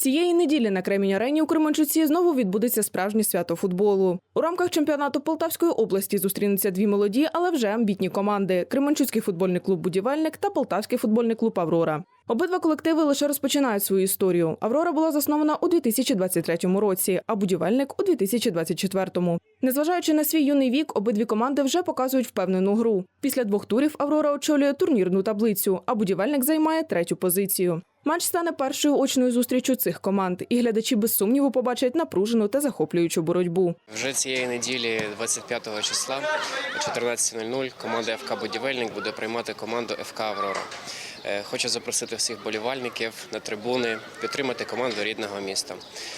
Цієї неділі на Кремінь арені у Кременчуці знову відбудеться справжнє свято футболу. У рамках чемпіонату Полтавської області зустрінуться дві молоді, але вже амбітні команди: Кременчуцький футбольний клуб Будівельник та Полтавський футбольний клуб Аврора. Обидва колективи лише розпочинають свою історію. Аврора була заснована у 2023 році, а будівельник у 2024. Незважаючи на свій юний вік, обидві команди вже показують впевнену гру. Після двох турів Аврора очолює турнірну таблицю, а будівельник займає третю позицію. Матч стане першою очною зустрічю цих команд, і глядачі без сумніву побачать напружену та захоплюючу боротьбу. Вже цієї неділі, 25 числа, о 14.00, команда ФК Будівельник буде приймати команду ФК Аврора. Е, Хочу запросити всіх болівальників на трибуни, підтримати команду рідного міста.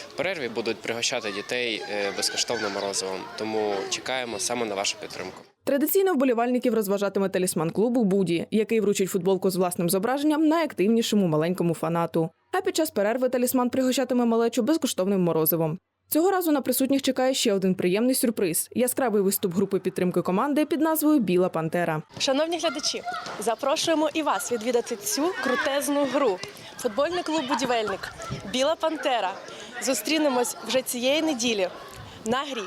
В перерві будуть пригощати дітей е, безкоштовним морозивом, тому чекаємо саме на вашу підтримку. Традиційно вболівальників розважатиме талісман клубу Буді, який вручить футболку з власним зображенням найактивнішому маленькому фанату. А під час перерви талісман пригощатиме малечу безкоштовним морозивом. Цього разу на присутніх чекає ще один приємний сюрприз: яскравий виступ групи підтримки команди під назвою Біла Пантера. Шановні глядачі, запрошуємо і вас відвідати цю крутезну гру. Футбольний клуб Будівельник Біла Пантера. Зустрінемось вже цієї неділі на грі.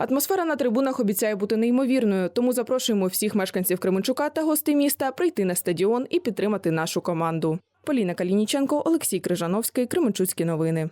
Атмосфера на трибунах обіцяє бути неймовірною, тому запрошуємо всіх мешканців Кременчука та гостей міста прийти на стадіон і підтримати нашу команду. Поліна Калініченко, Олексій Крижановський, Кременчуцькі новини.